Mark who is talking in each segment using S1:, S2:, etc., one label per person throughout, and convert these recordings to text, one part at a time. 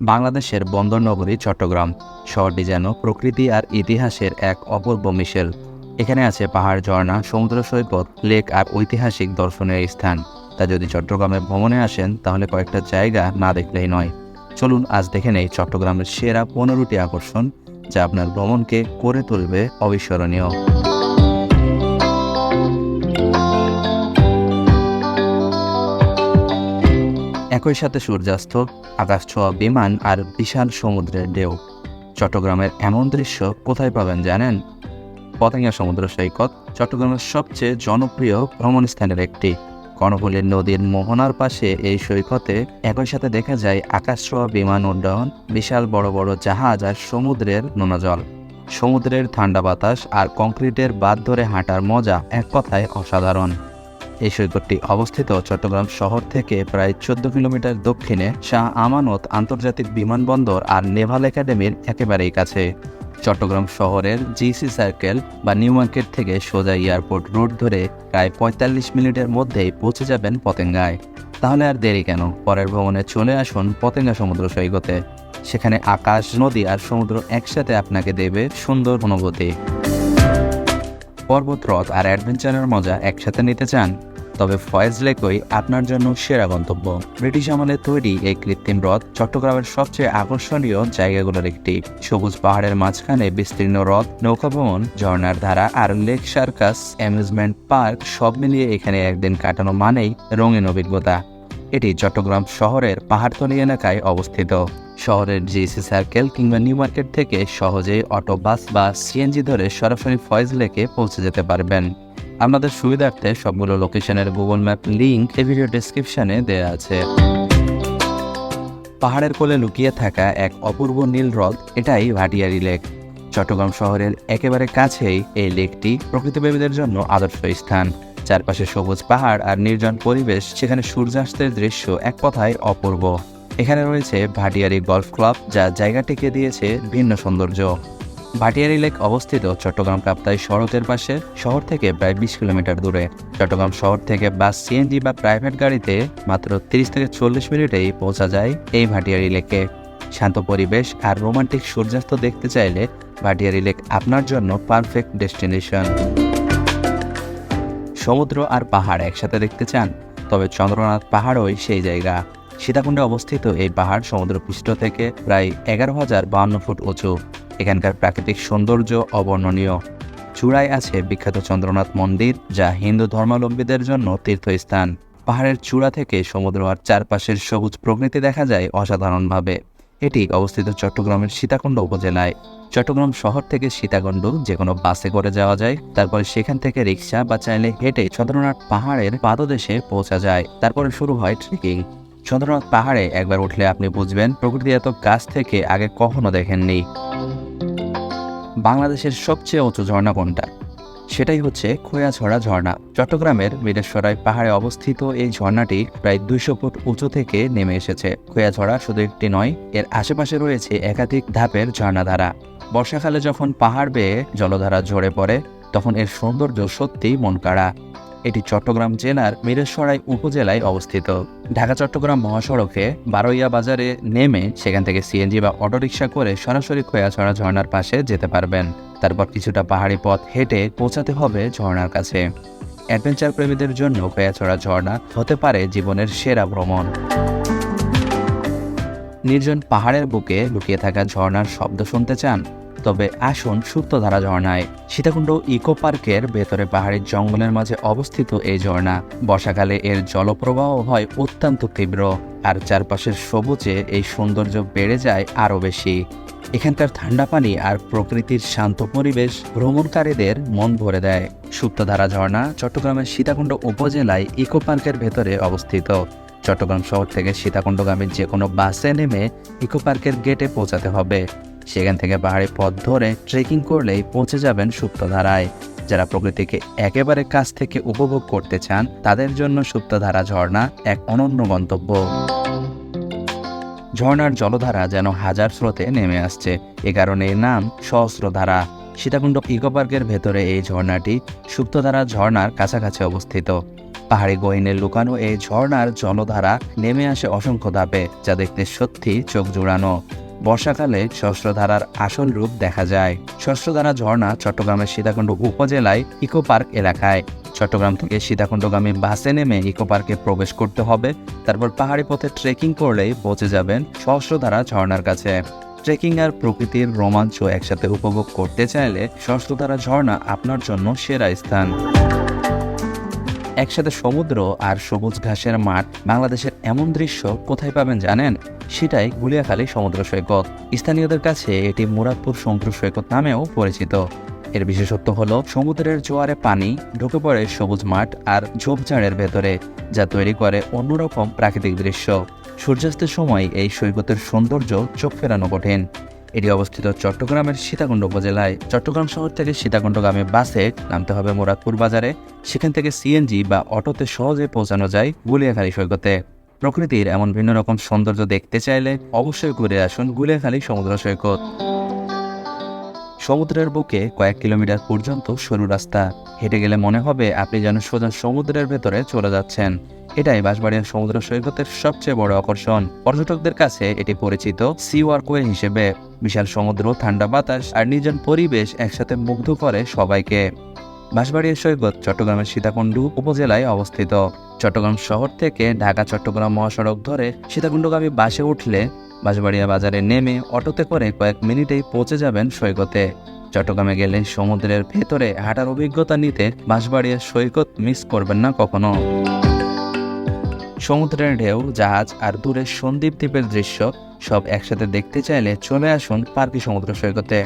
S1: বাংলাদেশের বন্দর নগরী চট্টগ্রাম। শহরটি যেন প্রকৃতি আর ইতিহাসের এক অপূর্ব মিশেল। এখানে আছে পাহাড়, ঝর্ণা, সমুদ্র সৈকত, লেক আর ঐতিহাসিক দর্শনের স্থান। তা যদি চট্টগ্রামে ভ্রমণে আসেন, তাহলে কয়েকটা জায়গা না দেখলেই নয়। চলুন আজ দেখে নেই চট্টগ্রামের সেরা পনেরোটি আকর্ষণ, যা আপনার ভ্রমণকে করে তুলবে অবিস্মরণীয়। একই সাথে সূর্যাস্ত, আকাশ ছোঁয়া, বিমান আর বিশাল সমুদ্রের ঢেউ। চট্টগ্রামের এমন দৃশ্য কোথায় পাবেন জানেন? পতেঙ্গা সমুদ্র সৈকত চট্টগ্রামের সবচেয়ে জনপ্রিয় ভ্রমণ স্থানের একটি। কর্ণফুলীর নদীর মোহনার পাশে এই সৈকতে একই সাথে দেখা যায় আকাশ ছোঁয়া, বিমান উড্ডয়ন, বিশাল বড় বড় জাহাজ আর সমুদ্রের নোনা জল সমুদ্রের ঠান্ডা বাতাস আর কংক্রিটের বাদ ধরে হাঁটার মজা এক কথায় অসাধারণ। এই সৈকতটি অবস্থিত চট্টগ্রাম শহর থেকে প্রায় চোদ্দ কিলোমিটার দক্ষিণে শাহ আমানত আন্তর্জাতিক বিমানবন্দর আর নেভাল একাডেমির একেবারেই কাছে। চট্টগ্রাম শহরের জিসি সার্কেল বা নিউ মার্কেট থেকে সোজা এয়ারপোর্ট রোড ধরে প্রায় পঁয়তাল্লিশ মিনিটের মধ্যেই পৌঁছে যাবেন পতেঙ্গায়। তাহলে আর দেরি কেন? পরের ভ্রমণে চলে আসুন পতেঙ্গা সমুদ্র সৈকতে। সেখানে আকাশ, নদী আর সমুদ্র একসাথে আপনাকে দেবে সুন্দর অনুভূতি পর্বতরথ আর অ্যাডভেঞ্চারের মজা একসাথে নিতে চান? তবে ফয়েজ লেকই আপনার জন্য সেরা গন্তব্য। ব্রিটিশ আমলে তৈরি এই কৃত্রিম হ্রদ চট্টগ্রামের সবচেয়ে আকর্ষণীয় জায়গাগুলোর একটি। সবুজ পাহাড়ের মাঝখানে বিস্তীর্ণ হ্রদ, নৌকা ভ্রমণ ঝর্ণার ধারা আর লেক সার্কাস, অ্যামিউজমেন্ট পার্ক সব মিলিয়ে এখানে একদিন কাটানো মানেই রঙিন অভিজ্ঞতা। এটি চট্টগ্রাম শহরের পাহাড়তলি এলাকায় অবস্থিত। শহরের জিসি সার্কেল কিংবা নিউ মার্কেট থেকে সহজেই অটো, বাস বা সিএনজি ধরে সরাসরি ফয়েজ লেকে পৌঁছে যেতে পারবেন। আপনাদের সুবিধার্থে সবগুলো লোকেশনের গুগল ম্যাপ লিঙ্ক এই ভিডিও ডেসক্রিপশনে দেওয়া আছে। পাহাড়ের কোলে লুকিয়ে থাকা এক অপূর্ব নীল হ্রদ, এটাই ভাটিয়ারি লেক চট্টগ্রাম শহরের একেবারে কাছেই এই লেকটি প্রকৃতিপ্রেমীদের জন্য আদর্শ স্থান। চারপাশে সবুজ পাহাড় আর নির্জন পরিবেশ, সেখানে সূর্যাস্তের দৃশ্য এক কথায় অপূর্ব। এখানে রয়েছে ভাটিয়ারি গলফ ক্লাব, যা জায়গাটিকে দিয়েছে ভিন্ন সৌন্দর্য। ভাটিয়ারি লেক অবস্থিত চট্টগ্রাম কাপ্তাই সড়কের পাশে শহর থেকে প্রায় বিশ কিলোমিটার দূরে। চট্টগ্রাম শহর থেকে বাস সিএনজি বা প্রাইভেট গাড়িতে মাত্র তিরিশ থেকে চল্লিশ মিনিটেই পৌঁছা যায় এই ভাটিয়ারি লেকে। শান্ত পরিবেশ আর রোমান্টিক সূর্যাস্ত দেখতে চাইলে ভাটিয়ারি লেক আপনার জন্য পারফেক্ট ডেস্টিনেশন। সমুদ্র আর পাহাড় একসাথে দেখতে চান, তবে চন্দ্রনাথ পাহাড়ই সেই জায়গা। সীতাকুণ্ডে অবস্থিত এই পাহাড় সমুদ্রপৃষ্ঠ থেকে প্রায় এগারো হাজার বাহান্ন ফুট উঁচু। এখানকার প্রাকৃতিক সৌন্দর্য অবর্ণনীয়। চূড়ায় আছে বিখ্যাত চন্দ্রনাথ মন্দির, যা হিন্দু ধর্মাবলম্বীদের জন্য তীর্থস্থান। পাহাড়ের চূড়া থেকে সমুদ্র আর চারপাশের সবুজ প্রকৃতি দেখা যায় অসাধারণভাবে। এটি অবস্থিত চট্টগ্রামের সীতাকুণ্ড উপজেলায়। চট্টগ্রাম শহর থেকে সীতাকুণ্ড যে কোনো বাসে করে যাওয়া যায়, তারপরে সেখান থেকে রিক্সা বা চাইলে হেঁটে চন্দ্রনাথ পাহাড়ের পাদদেশে পৌঁছা যায়, তারপরে শুরু হয় ট্রেকিং চন্দ্রনাথ পাহাড়ে একবার উঠলে আপনি বুঝবেন, প্রকৃতি এত কাছ থেকে আগে কখনো দেখেননি। বাংলাদেশের সবচেয়ে উঁচু ঝর্ণা কোনটা? সেটাই হচ্ছে খোয়াছড়া ঝর্ণা। চট্টগ্রামের মিরেশ্বরায় পাহাড়ে অবস্থিত এই ঝর্ণাটি প্রায় দুইশো ফুট উঁচু থেকে নেমে এসেছে। খোয়াছড়া শুধু একটি নয়, এর আশেপাশে রয়েছে একাধিক ধাপের ঝর্ণাধারা। বর্ষাকালে যখন পাহাড় বেয়ে জলধারা ঝরে পড়ে, তখন এর সৌন্দর্য সত্যিই মন কাড়া এটি চট্টগ্রাম জেলার মিরেশ্বরাই উপজেলায় অবস্থিত। ঢাকা, চট্টগ্রাম মহাসড়কে বারোইয়া বাজারে নেমে সেখান থেকে সিএনজি বা অটোরিকশা করে সরাসরি খোয়াছড়া ঝর্ণার পাশে যেতে পারবেন। তারপর কিছুটা পাহাড়ি পথ হেঁটে পৌঁছাতে হবে ঝর্ণার কাছে। অ্যাডভেঞ্চার প্রেমীদের জন্য খোয়াছড়া ঝর্ণা হতে পারে জীবনের সেরা ভ্রমণ। নির্জন পাহাড়ের বুকে লুকিয়ে থাকা ঝর্ণার শব্দ শুনতে চান? তবে আসুন সুপ্তধারা ঝর্ণায়। সীতাকুণ্ড ইকো পার্কের ভেতরে পাহাড়ির জঙ্গলের মাঝে অবস্থিত এই ঝর্ণা। বর্ষাকালে এর জলপ্রবাহ হয় অত্যন্ত তীব্র, আর চারপাশের সবুজে এই সৌন্দর্য বেড়ে যায় আরও বেশি। এখানকার ঠান্ডা পানি আর প্রকৃতির শান্ত পরিবেশ ভ্রমণকারীদের মন ভরে দেয়। সুপ্তধারা ঝর্ণা চট্টগ্রামের সীতাকুণ্ড উপজেলায় ইকো পার্কের ভেতরে অবস্থিত। চট্টগ্রাম শহর থেকে সীতাকুণ্ডগামী যে কোনো বাসে নেমে ইকো পার্কের গেটে পৌঁছাতে হবে। সেখান থেকে পাহাড়ি পথ ধরে ট্রেকিং করলেই পৌঁছে যাবেন সুপ্তধারায়। যারা প্রকৃতিকে একেবারে কাছ থেকে উপভোগ করতে চান, তাদের জন্য সুপ্তধারা ঝর্ণা এক অনন্য গন্তব্য। ঝর্ণার জলধারা যেন হাজার স্রোতে নেমে আসছে। এ কারণে এর নাম সহস্রধারা। সীতাকুণ্ড ইকো পার্কের ভেতরে এই ঝর্ণাটি সুপ্তধারা ঝর্ণার কাছাকাছি অবস্থিত। পাহাড়ি গহিনে লুকানো এই ঝর্ণার জলধারা নেমে আসে অসংখ্য ধাপে, যা দেখতে সত্যি চোখ জুড়ানো। বর্ষাকালে শস্যধারার আসল রূপ দেখা যায়। শস্যধারা ঝর্ণা চট্টগ্রামের সীতাকুণ্ড উপজেলায় ইকো পার্ক এলাকায়। চট্টগ্রাম থেকে সীতাকুণ্ডগামী বাসে নেমে ইকো পার্কে প্রবেশ করতে হবে। তারপর পাহাড়ি পথে ট্রেকিং করলেই পৌঁছে যাবেন সহস্রধারা ঝর্ণার কাছে। ট্রেকিং আর প্রকৃতির রোমাঞ্চ একসাথে উপভোগ করতে চাইলে সহস্রধারা ঝর্ণা আপনার জন্য সেরা স্থান। একসাথে সমুদ্র আর সবুজ ঘাসের মাঠ বাংলাদেশের এমন দৃশ্য কোথায় পাবেন জানেন? সেটাই গুলিয়াখালী সমুদ্র সৈকত। স্থানীয়দের কাছে এটি মুরাদপুর সমুদ্র সৈকত নামেও পরিচিত। এর বিশেষত্ব হলো, সমুদ্রের জোয়ারে পানি, ঢুকে পড়ে সবুজ মাঠ আর ঝোপঝাড়ের ভেতরে, যা তৈরি করে অন্যরকম প্রাকৃতিক দৃশ্য। সূর্যাস্তের সময় এই সৈকতের সৌন্দর্য চোখ ফেরানো কঠিন। এটি অবস্থিত চট্টগ্রামের সীতাকুণ্ড উপজেলায়। চট্টগ্রাম শহর থেকে সীতাকুণ্ডগামী বাসে নামতে হবে মুরাদপুর বাজারে। সেখান থেকে সিএনজি বা অটোতে সহজে পৌঁছানো যায় গুলিয়াখালী সৈকতে। প্রকৃতির এমন ভিন্ন রকম সৌন্দর্য দেখতে চাইলে অবশ্যই ঘুরে আসুন গুলিয়াখালী সমুদ্র সৈকত। সমুদ্রের বুকে কয়েক কিলোমিটার পর্যন্ত সরু রাস্তা। হেঁটে গেলে মনে হবে আপনি যেন সোজা সমুদ্রের ভেতরে চলে যাচ্ছেন। এটাই বাঁশবাড়িয়া সমুদ্র সৈকতের সবচেয়ে বড় আকর্ষণ। পর্যটকদের কাছে এটি পরিচিত সি ওয়ার্কওয়ে হিসেবে। বিশাল সমুদ্র, ঠান্ডা বাতাস আর নির্জন পরিবেশ একসাথে মুগ্ধ করে সবাইকে। বাঁশবাড়িয়া সৈকত চট্টগ্রামের সীতাকুণ্ডু উপজেলায় অবস্থিত। চট্টগ্রাম শহর থেকে ঢাকা, চট্টগ্রাম মহাসড়ক ধরে সীতাকুণ্ডগামী বাসে উঠলে বাঁশবাড়িয়া বাজারে নেমে অটোতে করে কয়েক মিনিটেই পৌঁছে যাবেন সৈকতে। চট্টগ্রামে গেলে সমুদ্রের ভেতরে হাঁটার অভিজ্ঞতা নিতে বাঁশবাড়িয়া সৈকত মিস করবেন না কখনো। সমুদ্রের ঢেউ, জাহাজ আর দূরের সন্দ্বীপ দ্বীপের দৃশ্য সব একসাথে দেখতে চাইলে চলে আসুন পার্কি সমুদ্র সৈকতে।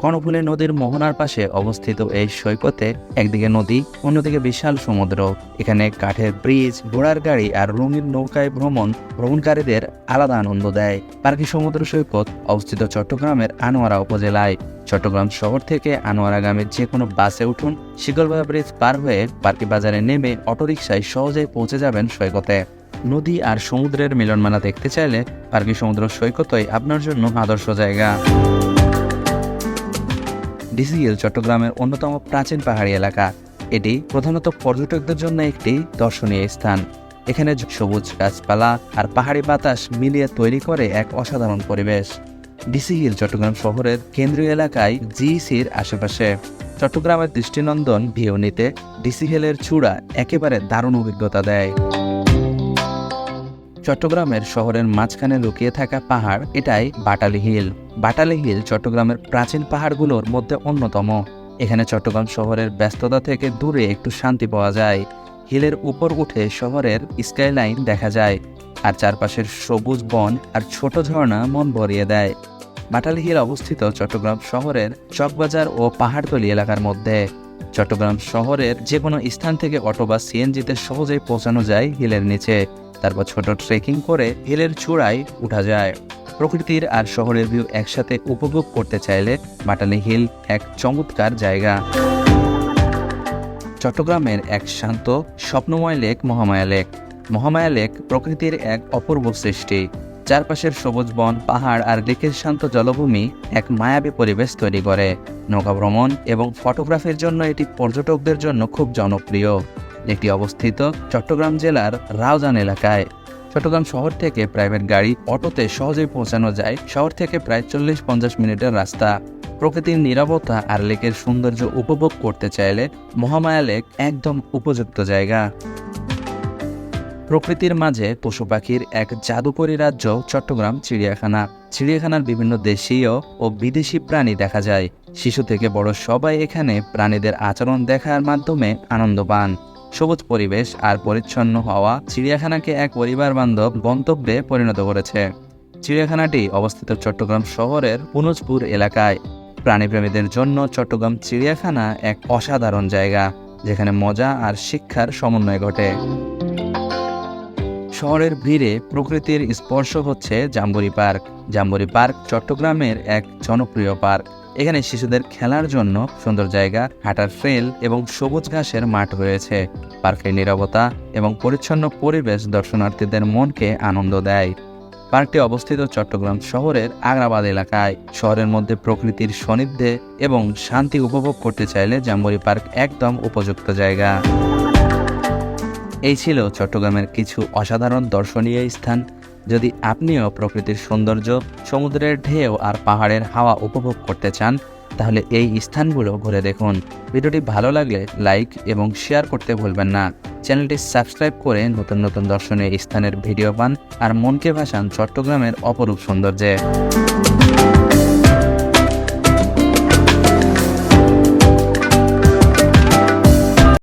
S1: কর্ণফুলী নদীর মোহনার পাশে অবস্থিত এই সৈকতে একদিকে নদী, অন্যদিকে বিশাল সমুদ্র। এখানে কাঠের ব্রিজ, ঘোড়ার গাড়ি আর রঙিন নৌকায় ভ্রমণ ভ্রমণকারীদের আলাদা আনন্দ দেয়। পার্কি সমুদ্র সৈকত অবস্থিত চট্টগ্রামের আনোয়ারা উপজেলায়। চট্টগ্রাম শহর থেকে আনোয়ারাগামী যে কোনো বাসে উঠুন শিকলবাড়া ব্রিজ পার হয়ে পার্কি বাজারে নেমে অটোরিকশায় সহজেই পৌঁছে যাবেন সৈকতে। নদী আর সমুদ্রের মিলনমেলা দেখতে চাইলে পার্কি সমুদ্র সৈকতই আপনার জন্য আদর্শ জায়গা। ডিসিএল চট্টগ্রামের অন্যতম প্রাচীন পাহাড়ি এলাকা। এটি প্রধানত পর্যটকদের জন্য একটি দর্শনীয় স্থান। এখানে সবুজ গাছপালা আর পাহাড়ি বাতাস মিলিয়ে তৈরি করে এক অসাধারণ পরিবেশ। ডিসি হিল চট্টগ্রাম শহরের কেন্দ্রীয় এলাকায় জিইসির আশেপাশে। চট্টগ্রামের দৃষ্টিনন্দন ভিউ নিতে ডিসি হিলের চূড়া একেবারে দারুণ অভিজ্ঞতা দেয়। চট্টগ্রামের শহরের মাঝখানে লুকিয়ে থাকা পাহাড় এটাই বাটালি হিল। বাটালি হিল চট্টগ্রামের প্রাচীন পাহাড়গুলোর মধ্যে অন্যতম। এখানে চট্টগ্রাম শহরের ব্যস্ততা থেকে দূরে একটু শান্তি পাওয়া যায়। হিলের উপর উঠে শহরের স্কাইলাইন দেখা যায় আর চারপাশের সবুজ বন আর ছোট ঝর্ণা মন ভরিয়ে দেয়। বাটালি হিল অবস্থিত চট্টগ্রাম শহরের চকবাজার ও পাহাড়তলি এলাকার মধ্যে। চট্টগ্রাম শহরের যে কোনো স্থান থেকে অটো বা সিএনজিতে সহজেই পৌঁছানো যায় হিলের নিচে। তারপর ছোট ট্রেকিং করে হিলের চূড়ায় উঠা যায়। প্রকৃতির আর শহরের ভিউ একসাথে উপভোগ করতে চাইলে বাটালি হিল এক চমৎকার জায়গা। চট্টগ্রামের এক শান্ত, স্বপ্নময় lake Mahamaya lake Mahamaya lake প্রকৃতির এক অপূর্ব সৃষ্টি। চারপাশের সবুজ বন, পাহাড় আর লেকের শান্ত জলভূমি এক মায়াবী পরিবেশ তৈরি করে। নৌকা ভ্রমণ এবং ফটোগ্রাফির জন্য এটি পর্যটকদের জন্য খুব জনপ্রিয়। এটি অবস্থিত চট্টগ্রাম জেলার রাউজান এলাকায়। চট্টগ্রাম শহর থেকে প্রাইভেট গাড়ি অটোতে সহজেই পৌঁছানো যায়। শহর থেকে প্রায় চল্লিশ পঞ্চাশ মিনিটের রাস্তা। প্রকৃতির নিরাপত্তা আর লেকের সৌন্দর্য উপভোগ করতে চাইলে মহামায়া লেক একদম উপযুক্ত জায়গা। প্রকৃতির মাঝে পশু পাখির এক জাদুকরী রাজ্য চট্টগ্রাম চিড়িয়াখানা। চিড়িয়াখানার বিভিন্ন দেশীয় ও বিদেশি প্রাণী দেখা যায়। শিশু থেকে বড় সবাই এখানে প্রাণীদের আচরণ দেখার মাধ্যমে আনন্দ পান। সবুজ পরিবেশ আর পরিচ্ছন্ন হওয়া চিড়িয়াখানাকে এক পরিবার বান্ধব গন্তব্যে পরিণত করেছে। চিড়িয়াখানাটি অবস্থিত চট্টগ্রাম শহরের পুনজপুর এলাকায়। প্রাণীপ্রেমীদের জন্য চট্টগ্রাম চিড়িয়াখানা এক অসাধারণ জায়গা, যেখানে মজা আর শিক্ষার সমন্বয় ঘটে। শহরের ভিড়ে প্রকৃতির স্পর্শ হচ্ছে জাম্বুরি পার্ক। জাম্বুরি পার্ক চট্টগ্রামের এক জনপ্রিয় পার্ক। এখানে শিশুদের খেলার জন্য সুন্দর জায়গা, হাঁটার ট্রেল এবং সবুজ ঘাসের মাঠ রয়েছে। পার্কের নিরবতা এবং পরিচ্ছন্ন পরিবেশ দর্শনার্থীদের মনকে আনন্দ দেয়। পার্কটি অবস্থিত চট্টগ্রাম শহরের আগ্রাবাদ এলাকায়। শহরের মধ্যে প্রকৃতির সান্নিধ্যে এবং শান্তি উপভোগ করতে চাইলে জাম্বুরি পার্ক একদম উপযুক্ত জায়গা। এই ছিল চট্টগ্রামের কিছু অসাধারণ দর্শনীয় স্থান। যদি আপনিও প্রকৃতির সৌন্দর্য, সমুদ্রের ঢেউ আর পাহাড়ের হাওয়া উপভোগ করতে চান, তাহলে এই স্থানগুলো ঘুরে দেখুন। ভিডিওটি ভালো লাগলে লাইক এবং শেয়ার করতে ভুলবেন না। চ্যানেলটি সাবস্ক্রাইব করে নতুন নতুন দর্শনীয় স্থানের ভিডিও পান আর মনকে ভাসান চট্টগ্রামের অপরূপ সৌন্দর্যে।